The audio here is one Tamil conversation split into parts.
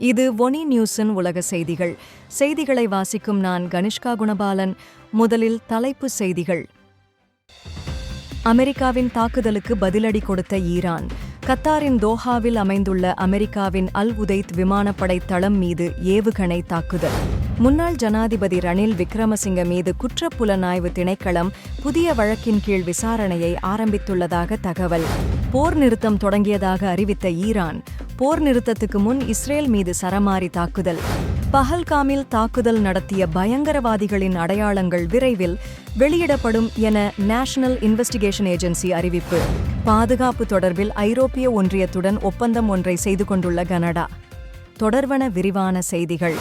இது ஒனி நியூஸின் உலக செய்திகள். செய்திகளை வாசிக்கும் நான் கனிஷ்கா குணபாலன். முதலில் தலைப்பு செய்திகள். அமெரிக்காவின் தாக்குதலுக்கு பதிலடி கொடுத்த ஈரான். கத்தாரின் தோஹாவில் அமைந்துள்ள அமெரிக்காவின் அல் உதைத் விமானப்படை தளம் மீது ஏவுகணை தாக்குதல். முன்னாள் ஜனாதிபதி ரணில் விக்ரமசிங்க மீது குற்றப்புலனாய்வு திணைக்களம் புதிய வழக்கின் கீழ் விசாரணையை ஆரம்பித்துள்ளதாக தகவல். போர் நிறுத்தம் தொடங்கியதாக அறிவித்த ஈரான் போர் நிறுத்தத்துக்கு முன் இஸ்ரேல் மீது சரமாரி தாக்குதல். பஹல்காமில் தாக்குதல் நடத்திய பயங்கரவாதிகளின் அடையாளங்கள் விரைவில் வெளியிடப்படும் என நேஷனல் இன்வெஸ்டிகேஷன் ஏஜென்சி அறிவிப்பு. பாதுகாப்பு தொடர்பில் ஐரோப்பிய ஒன்றியத்துடன் ஒப்பந்தம் ஒன்றை செய்து கொண்டுள்ள கனடா. தொடர்வன விரிவான செய்திகள்.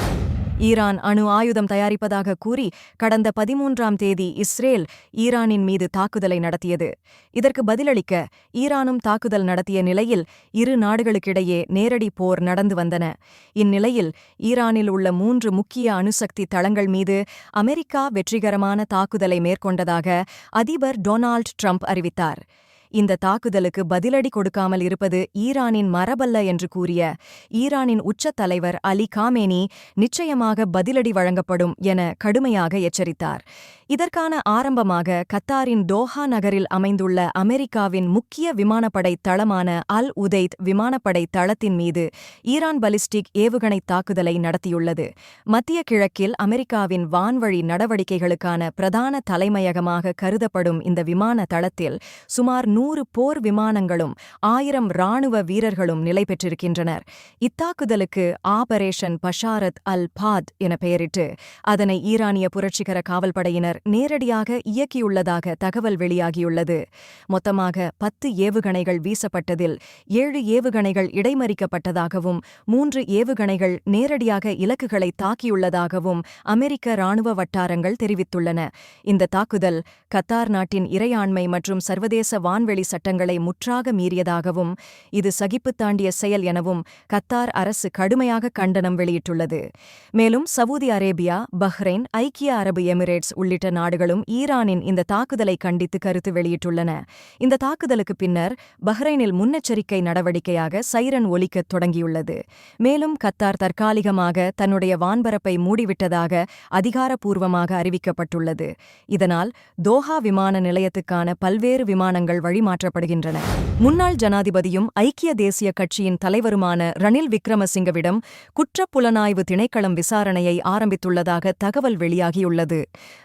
ஈரான் அணு ஆயுதம் தயாரிப்பதாக கூறி கடந்த பதிமூன்றாம் தேதி இஸ்ரேல் ஈரானின் மீது தாக்குதலை நடத்தியது. இதற்கு பதிலளிக்க ஈரானும் தாக்குதல் நடத்திய நிலையில் இரு நாடுகளுக்கிடையே நேரடி போர் நடந்து வந்தன. இந்நிலையில் ஈரானில் உள்ள மூன்று முக்கிய அணுசக்தி தளங்கள் மீது அமெரிக்கா வெற்றிகரமான தாக்குதலை மேற்கொண்டதாக அதிபர் டொனால்ட் ட்ரம்ப் அறிவித்தார். இந்த தாக்குதலுக்கு பதிலடி கொடுக்காமல் இருப்பது ஈரானின் மரபல்ல என்று கூறிய ஈரானின் உச்ச தலைவர் அலி காமேனி நிச்சயமாக பதிலடி வழங்கப்படும் என கடுமையாக எச்சரித்தார். இதற்கான ஆரம்பமாக கத்தாரின் டோஹா நகரில் அமைந்துள்ள அமெரிக்காவின் முக்கிய விமானப்படை தளமான அல் உதைத் விமானப்படை தளத்தின் மீது ஈரான் பலிஸ்டிக் ஏவுகணை தாக்குதலை நடத்தியுள்ளது. மத்திய கிழக்கில் அமெரிக்காவின் வான்வழி நடவடிக்கைகளுக்கான பிரதான தலைமையகமாக கருதப்படும் இந்த விமான தளத்தில் சுமார் நூறு போர் விமானங்களும் ஆயிரம் ராணுவ வீரர்களும் நிலை பெற்றிருக்கின்றனர். இத்தாக்குதலுக்கு ஆபரேஷன் பஷாரத் அல் பாத் என பெயரிட்டு அதனை ஈரானிய புரட்சிகர காவல்படையினர் நேரடியாக இயக்கியுள்ளதாக தகவல் வெளியாகியுள்ளது. மொத்தமாக பத்து ஏவுகணைகள் வீசப்பட்டதில் ஏழு ஏவுகணைகள் இடைமறிக்கப்பட்டதாகவும் மூன்று ஏவுகணைகள் நேரடியாக இலக்குகளை தாக்கியுள்ளதாகவும் அமெரிக்க ராணுவ வட்டாரங்கள் தெரிவித்துள்ளன. இந்த தாக்குதல் கத்தார் நாட்டின் இறையாண்மை மற்றும் சர்வதேச வான்வெளி சட்டங்களை முற்றாக மீறியதாகவும் இது சகிப்பு தாண்டிய செயல் எனவும் கத்தார் அரசு கடுமையாக கண்டனம் வெளியிட்டுள்ளது. மேலும் சவுதி அரேபியா பஹ்ரைன் ஐக்கிய அரபு எமிரேட்ஸ் உள்ளிட்ட நாடுகளும் ஈரானின் இந்த தாக்குதலை கண்டித்து கருத்து வெளியிட்டுள்ளன. இந்த தாக்குதலுக்கு பின்னர் பஹ்ரைனில் முன்னெச்சரிக்கை நடவடிக்கையாக சைரன் ஒலிக்கத் தொடங்கியுள்ளது. மேலும் கத்தார் தற்காலிகமாக தன்னுடைய வான்பரப்பை மூடிவிட்டதாக அதிகாரப்பூர்வமாக அறிவிக்கப்பட்டுள்ளது. இதனால் தோஹா விமான நிலையத்துக்கான பல்வேறு விமானங்கள் வழி மாற்றப்படுகின்றன முன்னாள் ஜனாதிபதியும் ஐக்கிய தேசிய கட்சியின் தலைவருமான ரணில் விக்ரமசிங்கவிடம் குற்றப்புலனாய்வு திணைக்களம் விசாரணையை ஆரம்பித்துள்ளதாக தகவல் வெளியாகியுள்ளது.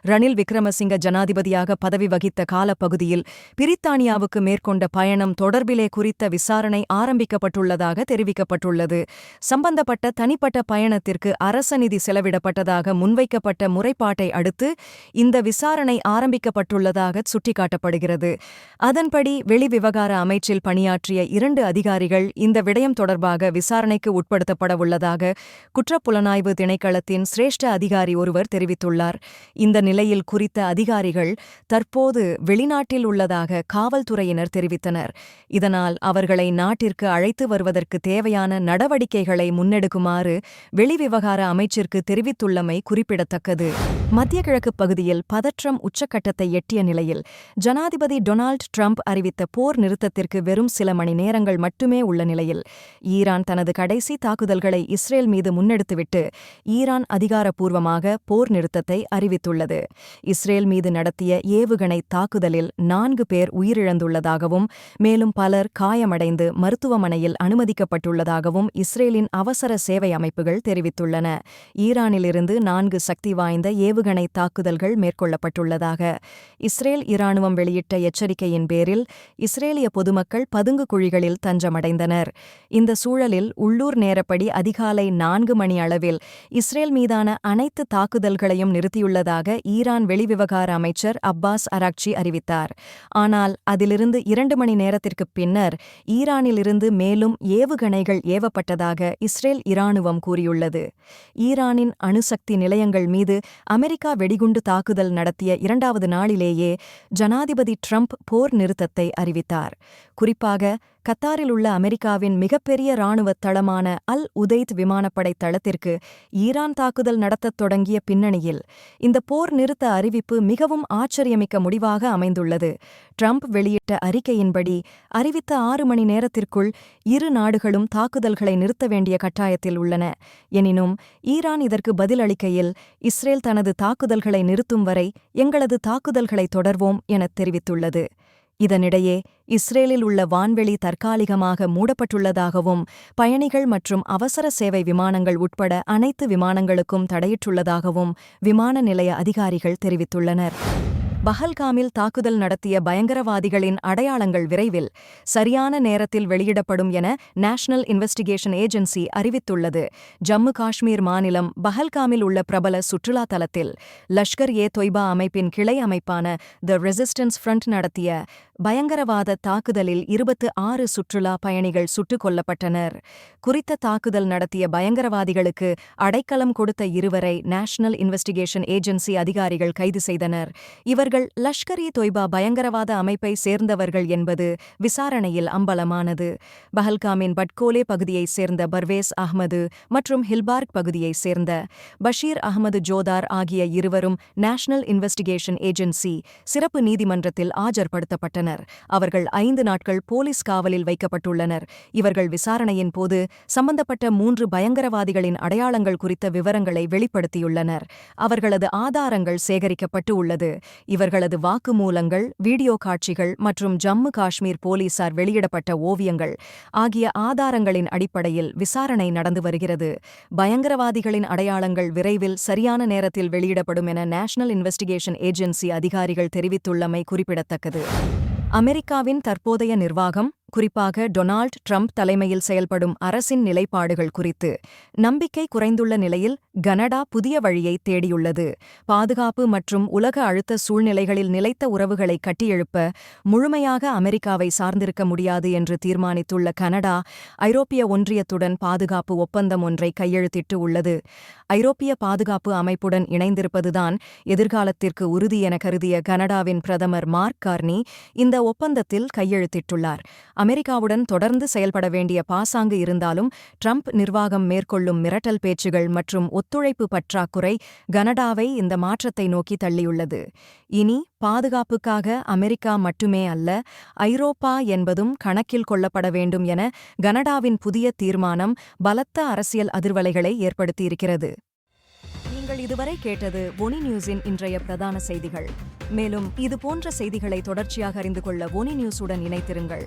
ரணில் விக்ரமசிங்க ஜனாதிபதியாக பதவி வகித்த காலப்பகுதியில் பிரித்தானியாவுக்கு மேற்கொண்ட பயணம் தொடர்பிலே குறித்த விசாரணை ஆரம்பிக்கப்பட்டுள்ளதாக தெரிவிக்கப்பட்டுள்ளது. சம்பந்தப்பட்ட தனிப்பட்ட பயணத்திற்கு அரச நிதி செலவிடப்பட்டதாக முன்வைக்கப்பட்ட முறைப்பாட்டை அடுத்து இந்த விசாரணை ஆரம்பிக்கப்பட்டுள்ளதாக சுட்டிக்காட்டப்படுகிறது. அதன்படி முன்னாடி வெளிவிவகார அமைச்சில் பணியாற்றிய இரண்டு அதிகாரிகள் இந்த விடயம் தொடர்பாக விசாரணைக்கு உட்படுத்தப்பட உள்ளதாக குற்றப்புலனாய்வு திணைக்களத்தின் சிரேஷ்ட அதிகாரி ஒருவர் தெரிவித்துள்ளார். இந்த நிலையில் குறித்த அதிகாரிகள் தற்போது வெளிநாட்டில் உள்ளதாக காவல்துறையினர் தெரிவித்தனர். இதனால் அவர்களை நாட்டிற்கு அழைத்து வருவதற்கு தேவையான நடவடிக்கைகளை முன்னெடுக்குமாறு வெளிவிவகார அமைச்சிற்கு தெரிவித்துள்ளமை குறிப்பிடத்தக்கது. மத்திய கிழக்கு பகுதியில் பதற்றம் உச்சக்கட்டத்தை எட்டிய நிலையில் ஜனாதிபதி டொனால்ட் ட்ரம்ப் அறிவித்த போர் நிறுத்தத்திற்கு வெறும் சில மணி நேரங்கள் மட்டுமே உள்ள நிலையில் ஈரான் தனது கடைசி தாக்குதல்களை இஸ்ரேல் மீது முன்னெடுத்துவிட்டு ஈரான் அதிகாரப்பூர்வமாக போர் நிறுத்தத்தை அறிவித்துள்ளது. இஸ்ரேல் மீது நடத்திய ஏவுகணை தாக்குதலில் நான்கு பேர் உயிரிழந்துள்ளதாகவும் மேலும் பலர் காயமடைந்து மருத்துவமனையில் அனுமதிக்கப்பட்டுள்ளதாகவும் இஸ்ரேலின் அவசர சேவை அமைப்புகள் தெரிவித்துள்ளன. ஈரானிலிருந்து நான்கு சக்தி வாய்ந்த ஏவுகணை தாக்குதல்கள் மேற்கொள்ளப்பட்டுள்ளதாக இஸ்ரேல் இராணுவம் வெளியிட்ட எச்சரிக்கையின் பேரில் இஸ்ரேலிய பொதுமக்கள் பதுங்கு குழிகளில் தஞ்சமடைந்தனர். இந்த சூழலில் உள்ளூர் நேரப்படி அதிகாலை நான்கு மணி அளவில் இஸ்ரேல் மீதான அனைத்து தாக்குதல்களையும் நிறுத்தியுள்ளதாக ஈரான் வெளிவிவகார அமைச்சர் அப்பாஸ் அராக்சி அறிவித்தார். ஆனால் அதிலிருந்து இரண்டு மணி நேரத்திற்குப் பின்னர் ஈரானிலிருந்து மேலும் ஏவுகணைகள் ஏவப்பட்டதாக இஸ்ரேல் இராணுவம் கூறியுள்ளது. ஈரானின் அணுசக்தி நிலையங்கள் மீது அமெரிக்கா வெடிகுண்டு தாக்குதல் நடத்திய இரண்டாவது நாளிலேயே ஜனாதிபதி ட்ரம்ப் போர் நிறுத்த நிறுத்தத்தை அறிவித்தார். குறிப்பாக கத்தாரில் உள்ள அமெரிக்காவின் மிகப்பெரிய இராணுவத் தளமான அல் உதைத் விமானப்படை தளத்திற்கு ஈரான் தாக்குதல் நடத்தத் தொடங்கிய பின்னணியில் இந்த போர் நிறுத்த அறிவிப்பு மிகவும் ஆச்சரியமிக்க முடிவாக அமைந்துள்ளது. ட்ரம்ப் வெளியிட்ட அறிக்கையின்படி அறிவித்த ஆறு மணி நேரத்திற்குள் இரு நாடுகளும் தாக்குதல்களை நிறுத்த வேண்டிய கட்டாயத்தில் உள்ளன. எனினும் ஈரான் இதற்கு பதிலளிக்கையில் இஸ்ரேல் தனது தாக்குதல்களை நிறுத்தும் வரை எங்களது தாக்குதல்களை தொடர்வோம் எனத் தெரிவித்துள்ளது. இதனிடையே இஸ்ரேலில் உள்ள வான்வெளி தற்காலிகமாக மூடப்பட்டுள்ளதாகவும் பயணிகள் மற்றும் அவசர சேவை விமானங்கள் உட்பட அனைத்து விமானங்களுக்கும் தடையிட்டுள்ளதாகவும் விமான நிலைய அதிகாரிகள் தெரிவித்துள்ளனர். பஹல்காமில் தாக்குதல் நடத்திய பயங்கரவாதிகளின் அடையாளங்கள் விரைவில் சரியான நேரத்தில் வெளியிடப்படும் என நேஷனல் இன்வெஸ்டிகேஷன் ஏஜென்சி அறிவித்துள்ளது. ஜம்மு காஷ்மீர் மாநிலம் பஹல்காமில் உள்ள பிரபல சுற்றுலா தலத்தில் லஷ்கர் ஏ தொய்பா அமைப்பின் கிளை அமைப்பான த ரெசிஸ்டன்ஸ் ஃப்ரண்ட் நடத்திய பயங்கரவாத தாக்குதலில் இருபத்து ஆறு சுற்றுலா பயணிகள் சுட்டுக் கொல்லப்பட்டனர். குறித்த தாக்குதல் நடத்திய பயங்கரவாதிகளுக்கு அடைக்கலம் கொடுத்த இருவரை நேஷனல் இன்வெஸ்டிகேஷன் ஏஜென்சி அதிகாரிகள் கைது செய்தனர். இவர்கள் இவர்கள் லஷ்கர் இ தொய்பா பயங்கரவாத அமைப்பை சேர்ந்தவர்கள் என்பது விசாரணையில் அம்பலமானது. பஹல்காமின் பட்கோலே பகுதியைச் சேர்ந்த பர்வேஸ் அஹ்மது மற்றும் ஹில்பார்க் பகுதியைச் சேர்ந்த பஷீர் அஹ்மது ஜோதார் ஆகிய இருவரும் நேஷனல் இன்வெஸ்டிகேஷன் ஏஜென்சி சிறப்பு நீதிமன்றத்தில் ஆஜர்படுத்தப்பட்டனர். அவர்கள் ஐந்து நாட்கள் போலீஸ் காவலில் வைக்கப்பட்டுள்ளனர். இவர்கள் விசாரணையின் போது சம்பந்தப்பட்ட மூன்று பயங்கரவாதிகளின் அடையாளங்கள் குறித்த விவரங்களை வெளிப்படுத்தியுள்ளனர். அவர்களது ஆதாரங்கள் சேகரிக்கப்பட்டு உள்ளது. இவர் இவர்களது வாக்குமூலங்கள் வீடியோ காட்சிகள் மற்றும் ஜம்மு காஷ்மீர் போலீசார் வெளியிடப்பட்ட ஓவியங்கள் ஆகிய ஆதாரங்களின் அடிப்படையில் விசாரணை நடந்து வருகிறது. பயங்கரவாதிகளின் அடையாளங்கள் விரைவில் சரியான நேரத்தில் வெளியிடப்படும் என நேஷனல் இன்வெஸ்டிகேஷன் ஏஜென்சி அதிகாரிகள் தெரிவித்துள்ளமை குறிப்பிடத்தக்கது. அமெரிக்காவின் தற்போதைய நிர்வாகம் குறிப்பாக டொனால்ட் ட்ரம்ப் தலைமையில் செயல்படும் அரசின் நிலைப்பாடுகள் குறித்து நம்பிக்கை குறைந்துள்ள நிலையில் கனடா புதிய வழியை தேடியுள்ளது. பாதுகாப்பு மற்றும் உலக அழுத்த சூழ்நிலைகளில் நிலைத்த உறவுகளை கட்டியெழுப்ப முழுமையாக அமெரிக்காவை சார்ந்திருக்க முடியாது என்று தீர்மானித்துள்ள கனடா ஐரோப்பிய ஒன்றியத்துடன் பாதுகாப்பு ஒப்பந்தம் ஒன்றை கையெழுத்திட்டு உள்ளது. ஐரோப்பிய பாதுகாப்பு அமைப்புடன் இணைந்திருப்பதுதான் எதிர்காலத்திற்கு உறுதி என கருதிய கனடாவின் பிரதமர் மார்க் கார்னி இந்த ஒப்பந்தத்தில் கையெழுத்திட்டுள்ளார். அமெரிக்காவுடன் தொடர்ந்து செயல்பட வேண்டிய பாசாங்கு இருந்தாலும் ட்ரம்ப் நிர்வாகம் மேற்கொள்ளும் மிரட்டல் பேச்சுகள் மற்றும் ஒத்துழைப்பு பற்றாக்குறை கனடாவை இந்த மாற்றத்தை நோக்கி தள்ளியுள்ளது. இனி பாதுகாப்புக்காக அமெரிக்கா மட்டுமே அல்ல ஐரோப்பா என்பதும் கணக்கில் கொள்ளப்பட வேண்டும் என கனடாவின் புதிய தீர்மானம் பலத்த அரசியல் அதிர்வலைகளை ஏற்படுத்தியிருக்கிறது. நீங்கள் இதுவரை கேட்டது ஒனி நியூஸின் இன்றைய பிரதான செய்திகள். மேலும் இது போன்ற செய்திகளை தொடர்ச்சியாக அறிந்து கொள்ள ஒனி நியூஸுடன் இணைத்திருங்கள்